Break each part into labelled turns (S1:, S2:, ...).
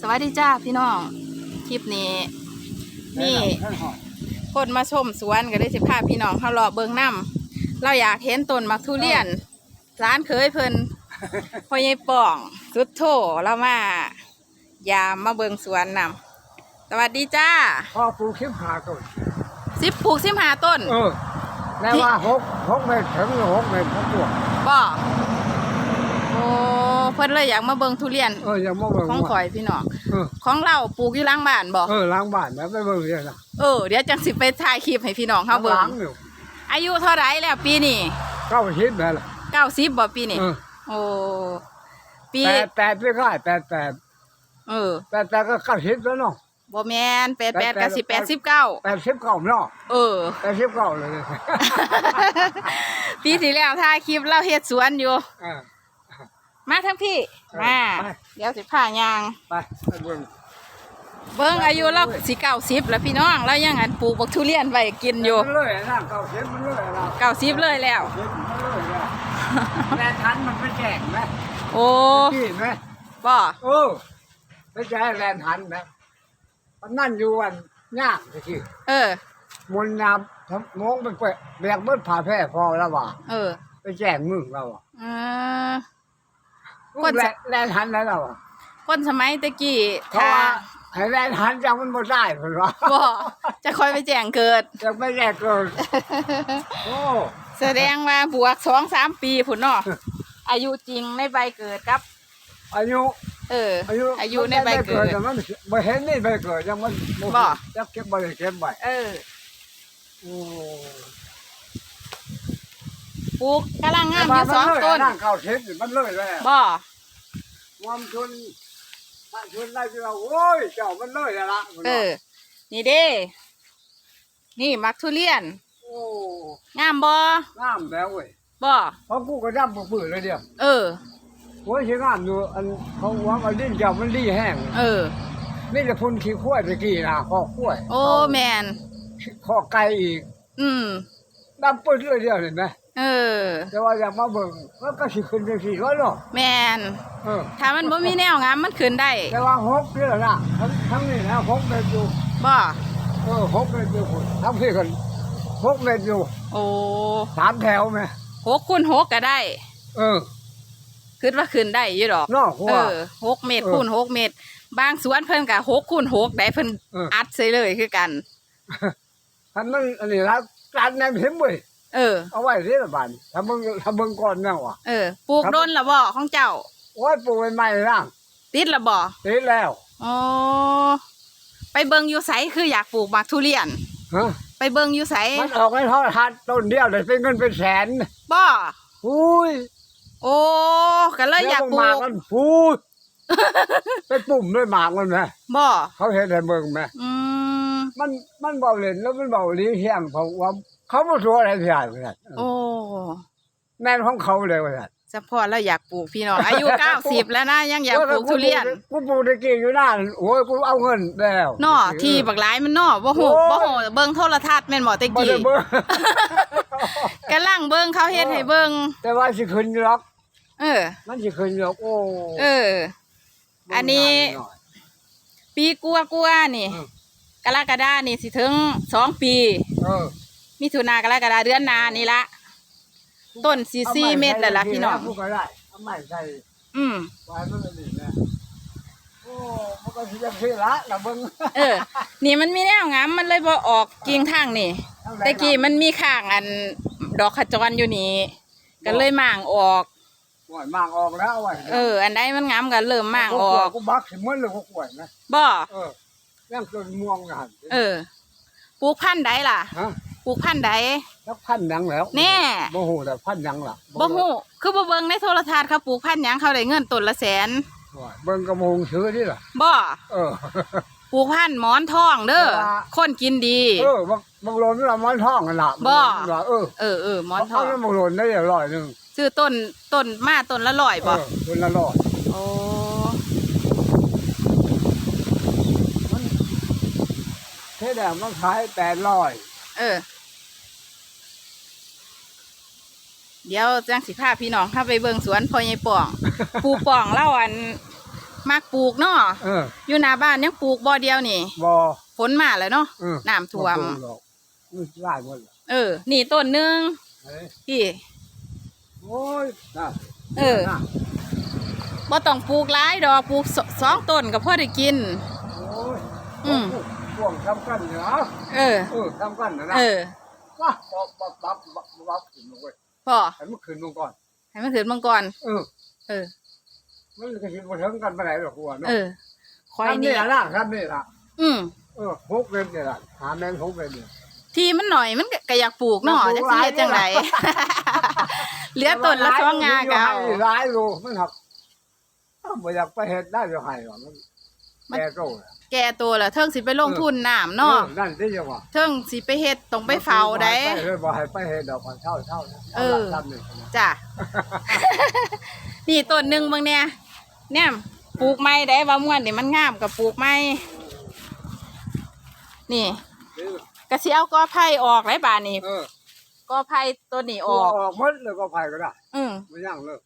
S1: สวัสดีจ้าพี่น้อง คลิปนี้นี่คนมาชมสวนก็ได้สิพาพี่น้องเขารอเบิงน้ำเราอยากเห็นต้นมักทุเรียน ร้านเคยเพิ่นพ่อใหญ่ป่องสุดโถเรามายามมาเบิงสวนนำสวัสดีจ้า
S2: พอปลูกชิมหาต้น
S1: สิบปลูกสิบหาต้น
S2: เออแล้วว่าหกหกเมตรถึงหกเมตรทั้งตัว
S1: บ่โอ้ เพิ่นเลยอยากมาเบิงทุเรียน
S2: เอออย่ามาเบิ่ง
S1: ของข่
S2: ว่า
S1: อยพี่น้อง
S2: เออ
S1: ของเราปลูกอยู่หล้างบ้านบ่
S2: เออล้างบ้านแล้วไปเบิ่งเนี่ยนะ
S1: เออเดี๋ยวจังสิไปถ่ายคลิปให้พี่น้องเขาเบิ่
S2: ล้างงอยู่
S1: อายุเท่าไหรแล้วปีนี้
S2: เก้าชิดแล้วล่ะ
S1: เก้าสิบบ่ปีนี้
S2: เออ
S1: โอ้ปี
S2: แปดแปดไม่ค่ายแปดแปด
S1: เออ
S2: แปดแปดก็เก้าชิดแล้วเนาะ
S1: บ่แมนแปดแปด
S2: แปดแป
S1: กับ
S2: ด
S1: สิบแปดสิบเก้า
S2: แปดสิบเก้าเนาะ
S1: เออ
S2: แปดสิบเก้าเลย
S1: ปีที่แล้วถ่ายคลิปเราเฮ็ดสวนอยู่
S2: เออ
S1: มาทั้งพี่
S2: เออ
S1: มา
S2: ไป
S1: เดี๋ยวสิพายาง
S2: ไปไปเบิ่ง
S1: เบิ่งอายุเราสิเก้าสิบแล้วพี่น้องเรายังอันปลูกบักทุเรียนไว้กินอยู่
S2: มันเลยนะเก้าชิดมันเลยนะ
S1: เก้าสิบเลยแล้ว
S2: เชิดมันเลยนะแม่ทันมันไปแจกไหม
S1: โอ้
S2: พี่ไหม
S1: บ่
S2: เออไม่ใช่แลนหันนะมันนั่นอยู่วันยากสิ
S1: เออ
S2: มนต์น้ำทำมองไปเปะแบกเบิดผ่าแพร่พอแล้วว่ะ
S1: เออ
S2: ไปแจ้งมึงแล้วว่ะ
S1: เออ
S2: มึง
S1: คน
S2: แล
S1: จะ
S2: นแลนหันแล้วว่ะ
S1: คนสมัยตะกี้
S2: เพราะ
S1: ถ้า
S2: ว่าให้แลนหันจังมันบ่ได้เพิ่นว่า
S1: บ่จะคอยไปแจ้งเกิด
S2: จะไม่แลกเกินโอ้
S1: แสดงว่าบวกสองสามปีผุนเนาะอายุจริงในใบเกิดครับ
S2: อายุ
S1: เออ
S2: อายุ
S1: อายุในใบเกิด
S2: แต่มันบ่เห็นนี่ใบเกิดยังมัน
S1: บ่
S2: จะเก็บบ่ได้เก็บไว้
S1: เออ
S2: โอ้
S1: ปลูกกำลังงามอยู่สองต้น
S2: นั่งเข้าเทปมันเลยแล้ว
S1: บ่
S2: มอมชนถ้าชนได้เราโอ้ยเจ้ามันเลยแล้วละ
S1: เออ นี่เด้ นี่มักทุเรียน
S2: โอ้
S1: งามบ่
S2: งามแล้วเว้ย
S1: บ่
S2: เพราะกูก็ดำปื้อๆเลยเดียว
S1: เออ
S2: โอ้ยชิงามอยู่อันเขาหวังอันดิ้นเจ้ามันดีแห้ง
S1: เออ
S2: นี่จะพุ่นขี้ข้วยตะกี้นะข้อข้วย
S1: โอ้แมน
S2: ข้อไก่อีก
S1: อืม
S2: ดำปื้อเลยเดียวเห็นไหม
S1: เออ
S2: แต่ว่าอยากมาเบิ่งมันก็สิขึ้นจังซี่ร้อยเนาะ
S1: แมน
S2: เออ
S1: ถ้ามันบ่มีแนวงามมันขึ้นได้
S2: แต่ว่าหกนี่แหละนะทั้งทั้งนี้นะหกเมตรอยู่
S1: บ่
S2: เออหกเมตรอยู่พุ่นทั้งพี่กันหกเมตรอยู่
S1: โอ้
S2: สามแถวไหม
S1: หกคูณหกก็ได้
S2: เออ
S1: คิดว่าขึ้นได้อยู่ดอก
S2: เนอกหั
S1: เอ
S2: ว
S1: อหกเมตร
S2: เออ
S1: คูณหกเมตร บางสวนเพิ่นกะหกคูณหกได้เพิ่น
S2: เออ
S1: อัดใส่เลยคือกัน
S2: ทันมันอันนี้ละการแนมเห็นเว้ย
S1: เออ
S2: เอาไว้ที่ละบานถ้ามึงถ้ามึงก่อนแน่ว่ะ
S1: เออปลูก
S2: ครับ
S1: โดนละบ่ของเจ้า
S2: โอ้ยปลูกใหม่ๆนะ
S1: ติดละบ่
S2: ติดแล้ว
S1: อ๋อไปเบิงอยู่ไสคืออยากปลูกหมากทุเรียน
S2: ฮะ
S1: ไปเบิงอยู่ไส
S2: มันออกให้ทอดทัดต้นเดียวเลยเป็นเงินเป็นแสน
S1: บ่
S2: อุ้ย
S1: โอ้ก็เลยอยากปลู
S2: หมากมันพูด ไปปุ่มด้วยหมากมันไหม
S1: บ่
S2: เขาเห็นในเมืองไหม
S1: อืม
S2: มันมันเบาเล่นแล้วมันเบาลี้เที่ยงเพราะว่า เขาไม่รู้อะไรพี่ใหญ่เลย
S1: โอ้
S2: แม่นของเขาเลยว่า
S1: เฉพาะเราอยากปลูกพี่น้องอายุ90แล้วนะยังอยากปลูกทุเรียน
S2: กูปลูกตะกี้อยู่นั่นโอ้ยกูเอาเงินแล้ว
S1: นอที่บักหลายมันนอบ่ฮู้
S2: โอ้ย
S1: บ่ฮู้เบิ่งโทรทัศน์แม่นบ่ตะ
S2: บ่
S1: กี้
S2: ได้เบิ่ง
S1: กำลังเบิ่งเขาเฮ็ดให้เบิ่ง
S2: แต่ว่าสิขึ้นอยู่หรอก
S1: เออ
S2: มันสิขึ้นอยู่หรอกโอ้
S1: เออ อันนี้
S2: หอย
S1: ปีกัวกัวๆนี่
S2: อืม
S1: กรกฎานี่สิถึงสองปี
S2: เออ
S1: มิถุนากรกฎาเดือนหนานี่ละ ต้นสี่สี่เม็ดแล้วล่ะพี่น้อง
S2: พูดก็ได้เอาไม้ใส่
S1: อืม
S2: ไว้มันก็ดีนะโอ้มันก็สิจังซี่ละละเบิ่ง
S1: เออ นี่มันมีแนวงามมันเลยบ่ออกกิ่งทางนี่แตะกี้มันมีข้างอันดอกขจรอยู่นี่ก็เลยมางออก
S2: หวยมางออกแล้วเอาไว้
S1: เออ อันใดมันงามก็เริ่มมางออก
S2: กูบักสิมันเลยกูกล้วยนะ
S1: บ่
S2: เออยังต้นม่วงงาน
S1: เออ ปลูกพันธุ์ใดล่ะ
S2: ฮะ
S1: ปลูกพันธุ์ใด
S2: แล้วพันหยังแล้ว
S1: แน่
S2: บ่ฮู้แต่พันหยังล่ะ
S1: บ่ฮู้คือบ่เบิ่งในโทรทัศน์เขาปลูกพันธุ์หยังเขาได้เงินต้นละแสน
S2: ว่าเบิ่งกระโมงซื้อนี่ล่ะ
S1: บ่
S2: เออ
S1: ปลูกพันธุ์หมอนทองเด้อ
S2: ว่า
S1: คนกินดี
S2: เออบางบางโลนเรามันท่องกันล่ะ
S1: บ่
S2: ว่าเออ
S1: เออเออหมอนทอ
S2: เอา
S1: ง
S2: แล้วบางโลนได้ร้อยหนึง
S1: ซื้อต้นต้นมาต้นละร้อย
S2: เอ
S1: บ่
S2: อคนละร้อย
S1: โอ้
S2: มันเท่แต่มันขาย800
S1: เออ เดี๋ยวจังสิพาพี่น้องเข้าไปเบิ่งสวนพ่อใหญ่ป่อง ปูป่องเล่าอันมักปลูกเนาะ
S2: เออ
S1: อยู่หน้าบ้านยังปลูกบ่อเดียวนี่
S2: บ่
S1: ฝนมาแล้วเนาะ
S2: เออ
S1: น้ำท่วม
S2: บ่ปลูกหรอกมันไล่หมดเลย
S1: เออ นี่ต้นหนึง
S2: เฮ้ย
S1: พี่
S2: โอ้ยน่ะ
S1: เออ
S2: น่ะ
S1: บ่ต้องปลูกหลายดอกปลูกสสองต้นก็พอได้กิน
S2: โอ้ย
S1: อืม
S2: พวกทำกันเหรอ
S1: เออ
S2: เออทำกันนะนะ
S1: เออ
S2: ว้าบับบับบับบับบับขึ้นลงไป
S1: พ่อ
S2: ให้มันขึ้นลงก่อน
S1: ให้มันขึ้นมังกร
S2: เออ
S1: เออ
S2: มันก็ขึ้นมาถึงกันไปไหนหรอกกูว่าเนาะ
S1: เออคอย
S2: ทำ
S1: นี่
S2: นี่ละทำนี่ละ
S1: อืม
S2: เออหกเล่มเนี่ยละหาแมงหกเล่มเนี่ย
S1: ที่มันหน่อยมันก็ก็อยากปลูกเนาะ
S2: อยากปลู
S1: จั
S2: ก
S1: กสิเฮ็ดจังได
S2: หลาย
S1: เหลือต้นละสองงาก็เอา
S2: ร้ายรูมันหักบ่อยากไปเฮ็ดได้จะให้หรอกมัน
S1: มัน
S2: แก่โตแล้ว
S1: แก่ตัวละเทิงสิไปลงทุนน้ำเนาะ
S2: ออนั่นที่จะว่า
S1: เทิงสิไปเฮ็ดต้องไปเฝ้าได้
S2: ไปเลยบ่ให้ไปเฮ็ดดอกพันเช่าเช่านะ
S1: เออ
S2: ทำนี่นะ
S1: จ้ะนี่ต้นหนึ่งเบางเนี่ยเนี่ยปลูกไม้ได้ว่าม่วนนี่มันงามกับปลูกไม้นี่กระเสียวกอไผ่ออกไรบานี่
S2: เออก
S1: อไผ่ต้นนี้อ
S2: อ
S1: อ
S2: อกกหมดเลยก็ไผก็ได้
S1: อืม
S2: ไม่ยั่งเลย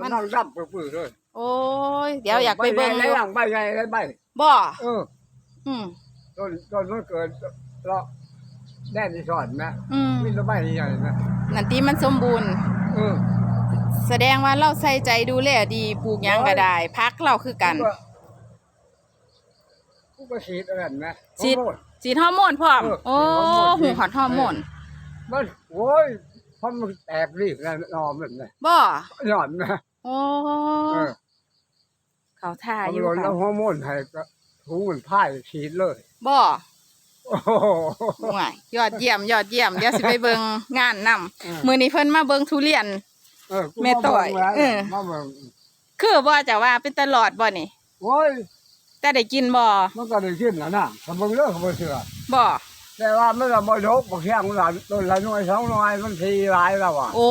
S1: มั
S2: มันนนั่งดับปื้อๆเลย
S1: โอ้ยเดี๋ยวอยากไปเบิ่ง
S2: ใบ
S1: อ
S2: ใหญ่
S1: ยู่
S2: หลังใบใหญ่ใบ
S1: บ่
S2: เออ
S1: อืม
S2: ต้นต้นมันเกิดเลาะแดนที่สอนนะ
S1: อืม
S2: มีต้นใบใหญ่ๆนะ
S1: นันตีมันสมบูรณ์
S2: เออ
S1: แสดงว่าเราใส่ใจดูแลดีปลูกหยังก็ได้พักเราคือกัน
S2: กูก็ฉีดอะไรนะ
S1: ฉีด
S2: ฮอร์โมน
S1: สีฮอร์โมนพร้อม
S2: เออ
S1: โอ้
S2: ฉีดฮอร์โมน
S1: หูหอดฮอร์โมน
S2: มันโว้ยเพราะมันแตกรีบแล้วนอมมันเลย
S1: บ่
S2: หย่อนนะ
S1: โอ้
S2: เออ
S1: เขาท่า
S2: เอา
S1: อยู่
S2: ลนแล้
S1: ค่ะ
S2: วฮอร์โมนให้ก็หูมันพ่ายฉีดเลย
S1: บ่
S2: โอ้โห
S1: ห่วยยอดเยี่ยมยอดเยี่ยมเดี๋ยวสิไปเบิ่งงานนำ
S2: เออ
S1: มื้อนี้เพิ่นมาเบิ่งทุเรียน
S2: เออกู
S1: แม่ต้อยา
S2: บิ่งแล้ว
S1: เออ
S2: มาเบิ่ง
S1: คือบ่จะว่าเป็นตลอดบ่นี่
S2: โอ้ย
S1: แต่ได้กินบ่
S2: มันก็ได้ขึ้นแล้วนะทำเบิ่งเรื่องของมันเสือ
S1: บ่
S2: แต่ว่ามันก็บ่ยกบ่แข็งหลานต้นละหน่วยสองหน่วยมันทีหลายแล้วอะ
S1: โอ้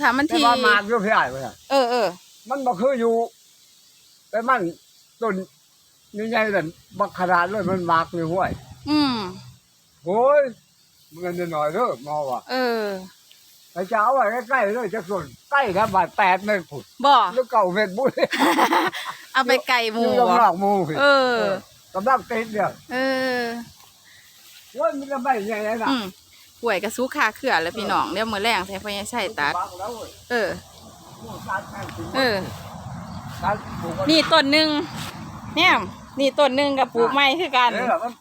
S1: ถ้ามัน
S2: แต่
S1: ที
S2: ว่ามาอยู่พี่ใหญ่ไป
S1: เออเออ
S2: มันบ่คืออยู่ แต่มันต้นนี่ใหญ่นั่นบักขนาดเลยมันมากในห้วย
S1: อืม
S2: โอ้ยมันเงินหน่อยเด้อมอว่ะ
S1: เออ
S2: ไอ้เจ้าไว้ใกล้ๆเลยจักส่วนใกล้แค่บาท8เมตรพุ่น
S1: บ่
S2: แล้วเก่าเม็ดบุ้ย
S1: เอาไปไก่หมู
S2: อยู่
S1: บ่
S2: นอกๆหมู่พี่
S1: เออ
S2: กำลังติดเดียว
S1: เออ
S2: โอ้ยมันก็ไม่ใหญ่น่ะ
S1: อืมป่วยกระสุขาเขื่อนแล้วพี่น้องเดี๋ยวมื้อแรงใส่พ่อใหญ่ใส่ตัด
S2: บักแล้วเว้ย
S1: เออ
S2: ตัดแม่งถึง
S1: เออ
S2: ตัดปลูกไว้
S1: นี่ต้นหนึ่งเนี่ยนี่ต้นหนึ่งกับปลูกไม้คือกัน
S2: เออมัน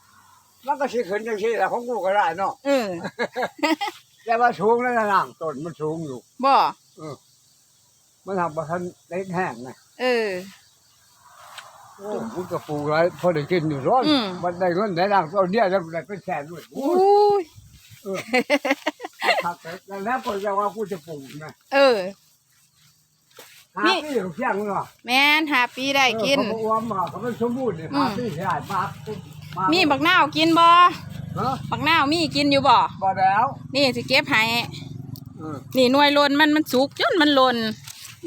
S2: มันก็สิขึ้นจังซี่แหละของกูก็ได้เนาะ
S1: เออ
S2: แต่ว่าสูงแล้วนะนางต้นมันสูงอยู่
S1: บ่
S2: เออ มันทำบ่ทันได้แห้งนะ
S1: เออ
S2: โอ้มันก็ปลูกไว้พอได้กินอยู่ร้อน
S1: อืม
S2: มันได้เงินได้ดังต้นเดียวแล้วได้เป็นแสนด้วยโอ้
S1: อุ้
S2: ย
S1: ย
S2: เออ ครับแต่แล้วก็จะว่ากูจะปลูกนะ
S1: เออ
S2: หา
S1: นี่
S2: ปีของเพียงเนาะ
S1: แม่นหาปีได้กิน
S2: เออเขาบอกว่ามาเขาเป็นสมบูรณ์เนี่ย
S1: อืม
S2: หาปีเสียหายมากมา
S1: มีบักนาวกินบ่
S2: เนาะ
S1: บักนาวมีกินอยู่บ่
S2: บ่แล้ว
S1: นี่สิเก็บให้
S2: เออ
S1: นี่หน่วยลนมันมันสุกจนมันลน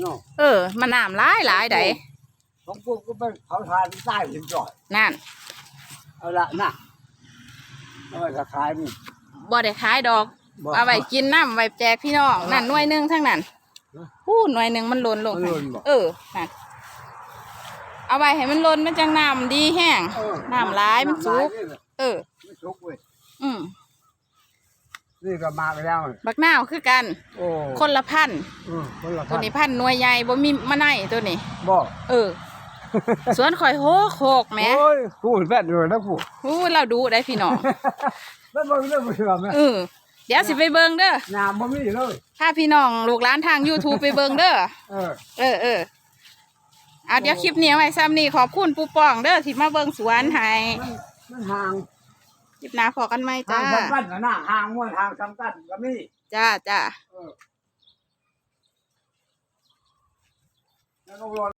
S2: เนาะ
S1: เออ มันน้ำหลายหลายได
S2: ของกูก็เป็นเขาทานใต้หินจ่อย
S1: นั่น
S2: เอาละนะเอาไว้จะขายมึง
S1: บ่ได้ขายดอก
S2: บ่
S1: เอาไว้กินน้ำไว้แจกพี่น้องนั่นหน่วยหนึงทั้งนั้น
S2: ฮะ
S1: อู้หน่วยหนึงมันลนลง
S2: มันหล่นบ่
S1: เออนั่นเอาไว้ให้มันลนมันจังน้ำดีแห้ง
S2: เออ
S1: น้ำร้ายมันสุก
S2: น้ำร้ายนี่แหละ
S1: เออ
S2: มันสุกเว้ย
S1: อืม
S2: นี่ก็มาไปแล้ว
S1: บักนาวคือกัน
S2: โอ้
S1: คนละพันธุ์
S2: เออคนละ
S1: ตัวนี้พันธุ์หน่วยใหญ่บ่มีมะไนตัวนี้
S2: บ่
S1: เออ สวนข่อยโหโคกแหม
S2: โอ้ยกูแป้นเลยนะกู
S1: อู้เราดูได้พี่น้อง
S2: แล้วมึงเรื่องมึงเชื่อไหม
S1: เออ เดี๋ยวสิไปเบิ่งเด้อ
S2: น้ำมันมีเลย
S1: ถ้าพี่น้องลูกหลานทาง YouTube ไปเบิ่งเด้อ
S2: เออ
S1: เออเออเอาเดี๋ยวคลิปนี้เอาไว้ซ้ำนี่ขอบคุณปูปองเด้อที่มาเบิ่งสวนให้
S2: มันมันห่าง
S1: คลิปหน้าพอกันไหม
S2: ห่า
S1: จ้าง
S2: สำคัญนะนะห่างม้วนห่างสำคัญก็มี
S1: จ้าจ้า
S2: เออแล้วก็รอ